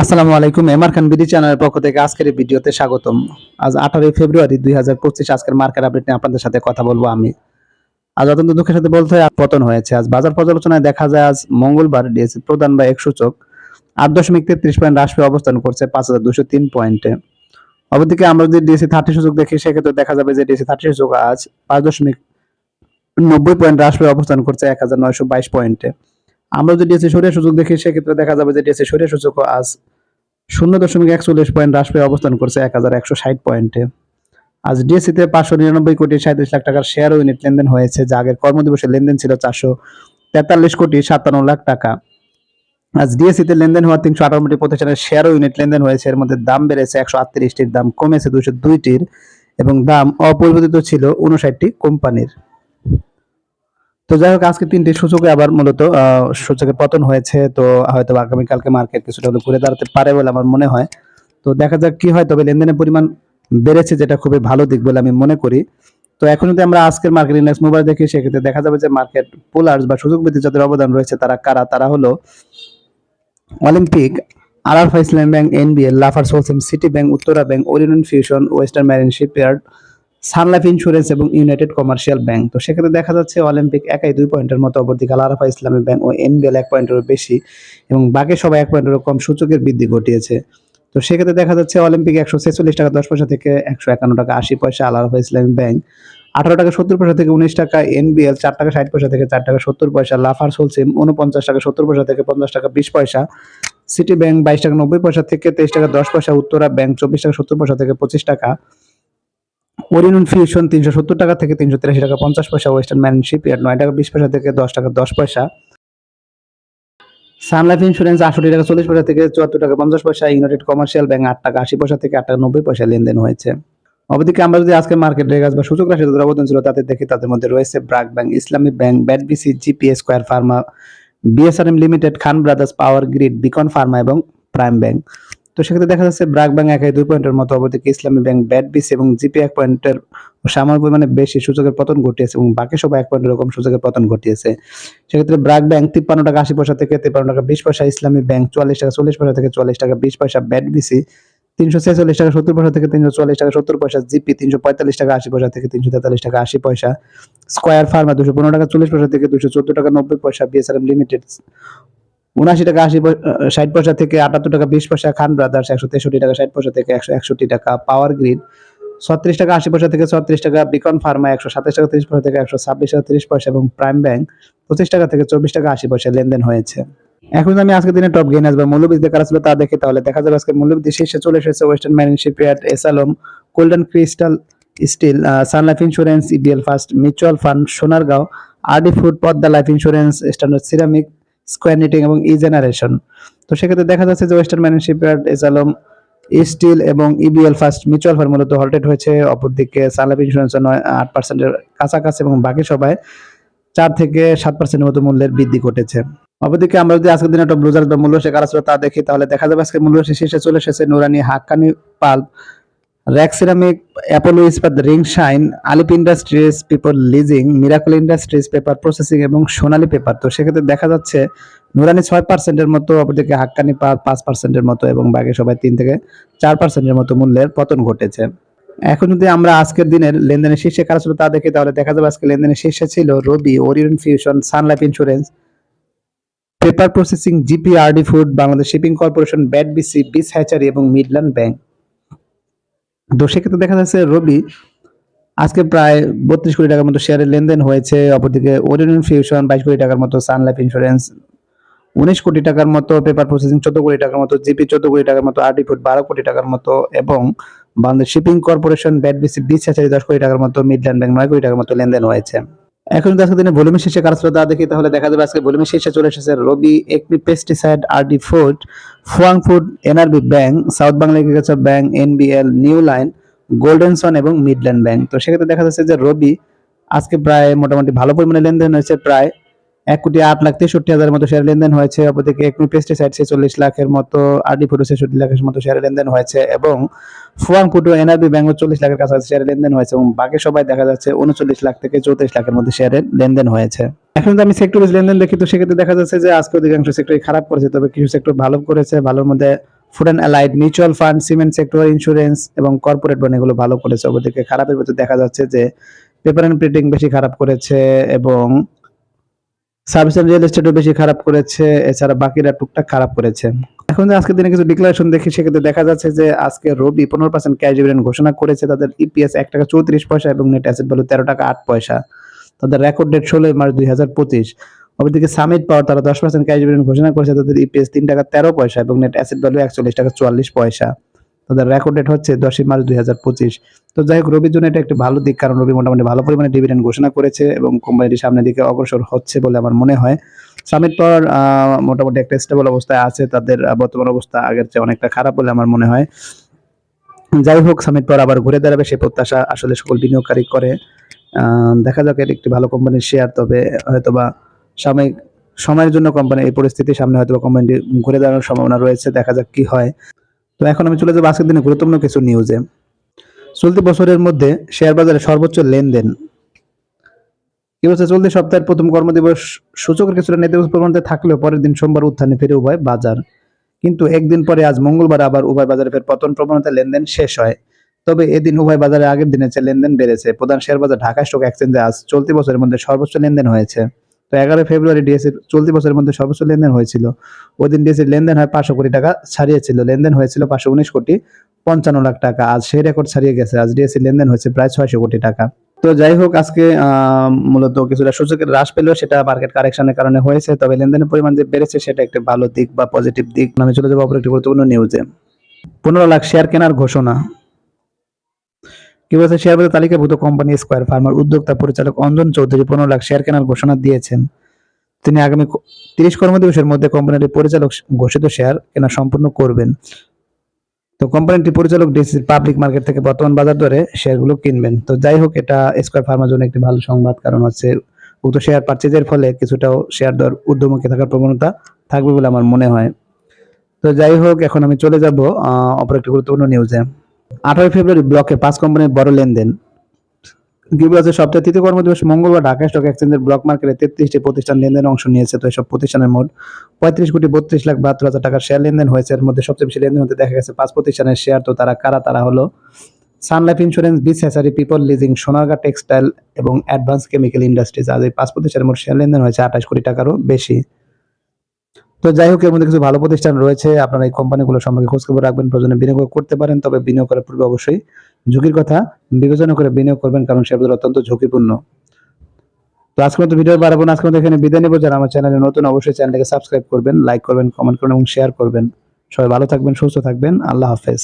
আসসালামু আলাইকুম, এমআর খান বিডি চ্যানেলের পক্ষ থেকে আজকের ভিডিওতে স্বাগতম। আজ আঠারোই ফেব্রুয়ারি দুই হাজার পঁচিশ আজকের মার্কেট আপডেট নিয়ে আপনাদের সাথে কথা বলব আমি। আজ অত্যন্ত দুঃখের সাথে বলতে হয় পতন হয়েছে। আজ বাজার পর্যালোচনায় দেখা যায়, আজ মঙ্গলবার ডিএসসি প্রধান বা এক সূচক আট দশমিক তেত্রিশ পয়েন্ট হ্রাস পেয়ে অবস্থান করছে পাঁচ হাজার দুশো তিন পয়েন্টে। অপরদিকে আমরা যদি ডিএসসি থার্টি সূচক দেখি, সেক্ষেত্রে দেখা যাবে যে ডিএসসি থার্টি সূচক আজ পাঁচ দশমিক নব্বই পয়েন্ট হ্রাস পেয়ে অবস্থান করছে এক হাজার নয়শো বাইশ পয়েন্টে। আমরা যদি ডিএসসি সরিয়া সূচক দেখি, সেক্ষেত্রে দেখা যাবে যে ডিএসসি সরিয়া সূচক আজ শূন্য দশমিক একচল্লিশ পয়েন্ট হ্রাস পেয়ে অবস্থান করছে এক হাজার একশো ষাট পয়েন্টে। আজ ডিএসসিতে পাঁচশো নিরানব্বই কোটি সাঁত্রিশ লাখ টাকার শেয়ার ইউনিট লেনদেন হয়েছে, যা আগের কর্মদিবসের লেনদেন ছিল চারশো তেতাল্লিশ কোটি সাতান্ন লাখ টাকা। আজ ডিএসসিতে লেনদেন হওয়া তিনশো আটান্নটি প্রতিষ্ঠানের শেয়ার ইউনিট লেনদেন হয়েছে, এর মধ্যে দাম বেড়েছে একশো আটত্রিশটির, দাম কমেছে দুশো দুইটির এবং দাম অপরিবর্তিত ছিল উনষাটটি কোম্পানির। তো যাই হোক আজকে তিনটি সূচকে আবার মূলত আহ, সূচকের পতন হয়েছে। তো হয়তো আগামীকালকে মার্কেট কিছুটা হলেও ঘুরে দাঁড়াতে পারে বলে আমার মনে হয়। তো দেখা যাক কি হয় তবে লেনদেনের পরিমাণ বেড়েছে যেটা খুবই ভালো দিক বলে আমি মনে করি। তো এখন যদি আমরা আজকের মার্কেট ইন্ডেক্স মোবাইল দেখি সেক্ষেত্রে দেখা যাবে যে মার্কেট পুলার্স বা সুযোগ বৃদ্ধি যাদের অবদান রয়েছে তারা কারা? তারা হলো অলিম্পিক আর আর ইসলাম ব্যাংক এনবিএল লাফার সোলসেম city bank Uttara bank Orion fusion western marine shipyard sun life insurance এবং ইউনাইটেড কমার্শিয়াল ব্যাংক। তো সেক্ষেত্রে দেখা যাচ্ছে অলিম্পিক একাই দুই পয়েন্টের মতো অপরদিকে আল আরাফা ইসলামী ব্যাংক ও এনবিএল এক পয়েন্টেরও বেশি এবং বাকি সবাই এক পয়েন্টেরও কম সূচকের বৃদ্ধি ঘটিয়েছে। তো সেক্ষেত্রে দেখা যাচ্ছে অলিম্পিক একশো ছেচল্লিশ টাকা, দশ পয়সা থেকে একশো একান্ন টাকা, আশি পয়সা আল আরাফা ইসলামী ব্যাংক, আঠারো টাকা, সত্তর পয়সা থেকে উনিশ টাকা, এনবিএল চার টাকা, ষাট পয়সা থেকে চার টাকা, সত্তর পয়সা, লাফার সোলসিম উনপঞ্চাশ টাকা, সত্তর পয়সা থেকে পঞ্চাশ টাকা, বিশ পয়সা, সিটি ব্যাংক বাইশ টাকা, নব্বই পয়সা থেকে তেইশ টাকা, দশ পয়সা, উত্তরা ব্যাংক চব্বিশ টাকা, সত্তর পয়সা থেকে পঁচিশ টাকা ওরিয়ন ফিউশন তিনশো সত্তর টাকা থেকে তিনশো তিরাশি টাকা পঞ্চাশ পয়সা ওয়েস্টার্ন ম্যান শিপইয়ার্ড নয় টাকা বিশ পয়সা থেকে দশ টাকা দশ পয়সা। সান লাইফ ইন্স্যুরেন্স আটষট্টি টাকা চল্লিশ পয়সা থেকে চুয়াত্তর টাকা পঞ্চাশ পয়সা ইউনাইটেড কমার্শিয়াল ব্যাংক আট টাকা আশি পয়সা থেকে আট টাকা নব্বই পয়সা লেনদেন হয়েছে। অবদিকে আমরা যদি আজকে মার্কেট রেগাস বা সূচক রাশি যাদের অবদান ছিল তাদের দেখি তাদের মধ্যে রয়েছে BRAC bank Islami bank BATBC GPA square pharma BSRM limited Khan brothers power grid beacon pharma এবং প্রাইম ব্যাংক তো সেক্ষেত্রে দেখা যাচ্ছে ব্রাক ব্যাংক একাই দুই পয়েন্টের মতো অবদিকে ইসলামী ব্যাংক ব্যাটবিসি এবং জিপি এক পয়েন্টের সামান্য পরিমাণে বেশি সূচকের পতন ঘটিয়েছে এবং বাকি সবাই এক পয়েন্ট এরকম সূচকের পতন ঘটিয়েছে। সেক্ষেত্রে ব্রাক ব্যাংক তিপ্পান্ন টাকা আশি পয়সা থেকে তিপ্পান্ন টাকা বিশ পয়সা, ইসলামী ব্যাংক চুয়াল্লিশ টাকা চল্লিশ পয়সা থেকে চুয়াল্লিশ টাকা বিশ পয়সা ব্যাট বিসি তিনশো ছেচল্লিশ টাকা সত্তর পয়সা থেকে তিনশো চুয়াল্লিশ টাকা সত্তর পয়সা, জিপি তিনশো পঁয়তাল্লিশ টাকা আশি পয়সা থেকে তিনশো তেতাল্লিশ টাকা আশি পয়সা। স্কোয়ার ফার্মা দুশো পনেরো টাকা চল্লিশ পয়সা থেকে দুশো চোদ্দ টাকা নব্বই পয়সা, বিএসআরএম লিমিটেড উনআশি টাকা, আশি ষাট পয়সা থেকে আটাত্তর টাকা, বিশ পয়সা খান ব্রাদার্স একশো তেষট্টি টাকা, ষাট পয়সা থেকে একশো একষট্টি টাকা পাওয়ার গ্রিড ছত্রিশ টাকা, আশি পয়সা থেকে ছত্রিশ টাকা বিকন ফার্মা একশো সাতাশ টাকা, তিরিশ পয়সা থেকে একশো ছাব্বিশ টাকা, তিরিশ পয়সা এবং প্রাইম ব্যাংক পঁচিশ টাকা থেকে চব্বিশ টাকা, আশি পয়সা লেনদেন হয়েছে। এখন আমি আজকে দিনে টপ গেইনার্স বা মূল্যবৃদ্ধি কারা ছিল তা দেখি, তাহলে দেখা যাবে আজকে মূল্যবৃদ্ধি শীর্ষে চলে এসেছে western marine shipyard এসালম golden crystal steel sun life insurance EBL first mutual fund Sonargaon RD food Padma life insurance standard ceramic square knitting এবং ই জেনারেশন তো সেক্ষেত্রে দেখা যাচ্ছে যে ওয়েস্টার্ন ম্যারিন শিপইয়ার্ড এসালম স্টিল এবং ইবিএল ফার্স্ট মিউচুয়াল ফান্ড মূলত halted হয়েছে। অপরদিকে সান লাইফ ইন্স্যুরেন্স নয়, আট পার্সেন্টের কাছাকাছি এবং বাকি সবাই চার থেকে সাত পার্সেন্টের মতো মূল্যের বৃদ্ধি ঘটেছে। অপরদিকে আমরা যদি আজকের দিনে একটা ব্লুজার বা মূল্য সে কারা তা দেখি, তাহলে দেখা যাবে আজকে মূল্য শীর্ষে চলে এসেছে নুরানি Hakkani pulp. RAK ceramic Apollo Ispat ring shine আলিপ industries paper leasing miracle industries paper processing এবং সোনালী পেপার তো সেক্ষেত্রে দেখা যাচ্ছে নুরানি ছয় পার্সেন্টের মতো, অপরদিকে হাক্কানি পাঁচ পার্সেন্টের মতো এবং বাকি সবাই তিন থেকে চার পার্সেন্টের মতো মূল্যের পতন ঘটেছে। এখন যদি আমরা আজকের দিনের লেনদেনের শীর্ষে কারা ছিল তা দেখি তাহলে দেখা যাবে আজকে লেনদেনের শীর্ষে ছিল Robi Orion fusion sun life insurance paper processing GP RD food Bangladesh shipping corporation BATBC বিস হ্যাচারি এবং মিডল্যান্ড ব্যাংক তো সেক্ষেত্রে দেখা যাচ্ছে রবি আজকে প্রায় বত্রিশ কোটি টাকার মতো শেয়ারের লেনদেন হয়েছে, অপরদিকে ওরিয়ন ফিউশন বাইশ কোটি টাকার মতো সান লাইফ ইন্স্যুরেন্স উনিশ কোটি টাকার মতো পেপার প্রসেসিং চোদ্দ কোটি টাকার মতো জিপি চোদ্দ কোটি টাকার মতো আরডি ফুড বারো কোটি টাকার মতো এবং Bangladesh Shipping Corporation BAT BC বিশ হাজার দশ কোটি টাকার মতো মিডল্যান্ড ব্যাংক নয় কোটি টাকার মতো লেনদেন হয়েছে। এখন যদি আজকে দিনে ভলিউমের শেষে কাজ তা দেখি, তাহলে দেখা যাবে আজকে ভলিউমের শেষে চলে এসেছে Robi ACME pesticide RD food Fuwang food NRB bank south Bangla agriculture bank NBL new line golden son এবং মিডল্যান্ড ব্যাংক তো সেক্ষেত্রে দেখা যাচ্ছে যে রবি আজকে প্রায় মোটামুটি ভালো পরিমাণে লেনদেন হয়েছে, প্রায় এক কোটি আট লাখ তেষট্টি হাজারের মতো শেয়ার লেনদেন হয়েছে, অপরদিকে একমি পেস্টিসাইড ছেচল্লিশ লাখের মতো আরডি ফুডো ছেষট্টি লাখের মতো শেয়ার লেনদেন হয়েছে এবং ফুয়াং ফুডো এনআরবি ব্যাংক চল্লিশ লাখের কাছাকাছি শেয়ার লেনদেন হয়েছে এবং বাকি সবাই দেখা যাচ্ছে উনচল্লিশ লাখ থেকে চৌত্রিশ লাখের মধ্যে শেয়ারের লেনদেন হয়েছে। এখন যদি আমি সেক্টর লেনদেন দেখি, তো সেক্ষেত্রে দেখা যাচ্ছে যে আজকে অধিকাংশ সেক্টরই খারাপ করেছে, তবে কিছু সেক্টর ভালো করেছে। ভালোর মধ্যে food and allied mutual fund cement sector insurance এবং কর্পোরেট বন্ড এগুলো ভালো করেছে। অপরদিকে খারাপের ভিতরে দেখা যাচ্ছে যে পেপার অ্যান্ড প্রিন্টিং বেশি খারাপ করেছে এবং সার্ভিস অ্যান্ড রিয়েল এস্টেটও বেশি খারাপ করেছে। এছাড়া বাকিরা টুকটাক খারাপ করেছে। এখন যে আজকের দিনে কিছু ডিক্লারেশন দেখি, সেক্ষেত্রে দেখা যাচ্ছে যে আজকে রবি পনেরো পার্সেন্ট ক্যাশ ডিভিডেন্ড ঘোষণা করেছে। তাদের ইপিএস এক টাকা চৌত্রিশ পয়সা এবং নেট অ্যাসেট ভ্যালু তেরো টাকা আট পয়সা। তাদের রেকর্ড ডেট ষোলোই মার্চ দুই হাজার পঁচিশ। অপরদিকে সামিট পাওয়ার তারা দশ পার্সেন্ট ক্যাশ ডিভিডেন্ড ঘোষণা করেছে। তাদের ইপিএস তিন টাকা তেরো পয়সা এবং নেট অ্যাসেট ভ্যালু একচল্লিশ টাকা চুয়াল্লিশ পয়সা। তাদের রেকর্ড ডেট হচ্ছে দশই মার্চ দুই হাজার পঁচিশ। তো যাই হোক, রবির জন্য এটা একটি ভালো দিক, কারণ রবি মোটামুটি ভালো পরিমাণে ডিভিডেন্ড ঘোষণা করেছে এবং কোম্পানিটি সামনের দিকে অগ্রসর হচ্ছে বলে আমার মনে হয়। সামিট পাওয়ার মোটামুটি একটা স্টেবল অবস্থায় আছে। তাদের বর্তমান অবস্থা আগের চেয়ে অনেকটা খারাপ বলে আমার মনে হয়। যাই হোক সামিট পাওয়ার আবার ঘুরে দাঁড়াবে। সেই প্রত্যাশা আসলে সকল বিনিয়োগকারী করে। দেখা যাক, এটি একটি ভালো কোম্পানির শেয়ার তবে হয়তোবা সাময়িক সময়ের জন্য কোম্পানি এই পরিস্থিতির সামনে হয়তো কোম্পানিটি ঘুরে দাঁড়ানোর সম্ভাবনা রয়েছে। দেখা যাক কি হয়। তো এখন আমি চলে যাব আজকের দিনে গুরুত্বপূর্ণ কিছু নিউজে চলতি বছরের মধ্যে শেয়ার বাজারে সর্বোচ্চ লেনদেন বলছে? চলতি সপ্তাহের প্রথম কর্মদিবস সূচকের কিছুটা নেতিবাচক প্রবণতা থাকলেও পরের দিন সোমবার উত্থানে ফিরে উভয় বাজার। কিন্তু একদিন পরে আজ মঙ্গলবার আবার উভয় বাজারে ফের পতন প্রবণতা লেনদেন শেষ হয়। তবে এদিন উভয় বাজারে আগের দিনের চেয়ে লেনদেন বেড়েছে। প্রধান শেয়ার বাজার ঢাকা স্টক এক্সচেঞ্জে আজ চলতি বছরের মধ্যে সর্বোচ্চ লেনদেন হয়েছে। তো এগারো ফেব্রুয়ারি ডিএসসি চলতি বছরের মধ্যে সর্বোচ্চ লেনদেন হয়েছিল। ওই দিন ডিএসসির লেনদেন হয় পাঁচশো কোটি টাকা ছাড়িয়েছিল। লেনদেন হয়েছিল পাঁচশো উনিশ কোটি পঞ্চান্ন লাখ টাকা। আজ সেই রেকর্ড ছাড়িয়ে গেছে। আজ ডিএসসি লেনদেন হয়েছে প্রায় ছয়শো কোটি টাকা। তো যাই হোক, আজকে মূলত কিছুটা সূচকের হ্রাস পেলেও সেটা মার্কেট কারেকশনের কারণে হয়েছে। তবে লেনদেনের পরিমাণ যে বেড়েছে, সেটা একটা ভালো দিক বা পজিটিভ দিক। আমি চলে যাব অপর একটি গুরুত্বপূর্ণ নিউজে পনেরো লাখ শেয়ার কেনার ঘোষণা। কি বলছে? শেয়ার বাজার কোম্পানি স্কোয়ার ফার্মার উদ্যোক্তা পরিচালক অঞ্জন চৌধুরী পনেরো লাখ শেয়ার কেনার ঘোষণা দিয়েছেন। তিনি আগামী তিরিশ কর্মদিবসের মধ্যে কোম্পানিটির পরিচালক ঘোষিত শেয়ার কেনা সম্পূর্ণ করবেন। তো কোম্পানিটি পরিচালক ডিসি পাবলিক মার্কেট থেকে বর্তমান বাজার দরে শেয়ারগুলো কিনবেন। তো যাই হোক, এটা স্কোয়ার ফার্মার জন্য একটি ভালো সংবাদ, কারণ হচ্ছে উক্ত শেয়ার পারচেজের ফলে কিছুটাও শেয়ার দর ঊর্ধ্বমুখী থাকার প্রবণতা থাকবে বলে আমার মনে হয়। তো যাই হোক, এখন আমি চলে যাব অপর একটি গুরুত্বপূর্ণ নিউজে আঠারোই ফেব্রুয়ারি ব্লকে পাঁচ কোম্পানির বড় লেনদেন। গিবরাজের সপ্তাহে তৃতীয় কর্মদিবস মঙ্গলবার ঢাকা স্টক এক্সচেঞ্জের ব্লক মার্কেটে তেত্রিশটি প্রতিষ্ঠান লেনদেনে অংশ নিয়েছে। তো এসব প্রতিষ্ঠানের মোট পঁয়ত্রিশ কোটি বত্রিশ লাখ বাহাত্তর হাজার টাকার শেয়ার লেনদেন হয়েছে। এর মধ্যে সবচেয়ে বেশি লেনদেন হতে দেখা গেছে পাঁচ প্রতিষ্ঠানের শেয়ার। তো তারা কারা? তারা হলো সানলাইফ ইন্স্যুরেন্স বিস hatchery people leasing Sonargaon textile এবং অ্যাডভান্স কেমিক্যাল ইন্ডাস্ট্রিজ আজ এই পাঁচ প্রতিষ্ঠানের মোট শেয়ার লেনদেন হয়েছে আঠাশ কোটি টাকারও বেশি। তো যাই হোক, এর মধ্যে কিছু ভালো প্রতিষ্ঠান রয়েছে। আপনারা এই কোম্পানিগুলো সম্পর্কে খোঁজখবর রাখবেন, প্রয়োজনে বিনিয়োগ করতে পারেন, তবে বিনিয়োগ করার পূর্বে অবশ্যই ঝুঁকির কথা বিবেচনা করে বিনিয়োগ করবেন, কারণ শেয়ারবাজার অত্যন্ত ঝুঁকিপূর্ণ। তো আজকের মতো ভিডিও বাড়াবো না, আজকের মতো এখানে বিদায় নেব। যারা আমার চ্যানেলে নতুন, অবশ্যই চ্যানেলটাকে সাবস্ক্রাইব করবেন, লাইক করবেন, কমেন্ট করবেন এবং শেয়ার করবেন। সবাই ভালো থাকবেন, সুস্থ থাকবেন। আল্লাহ হাফেজ।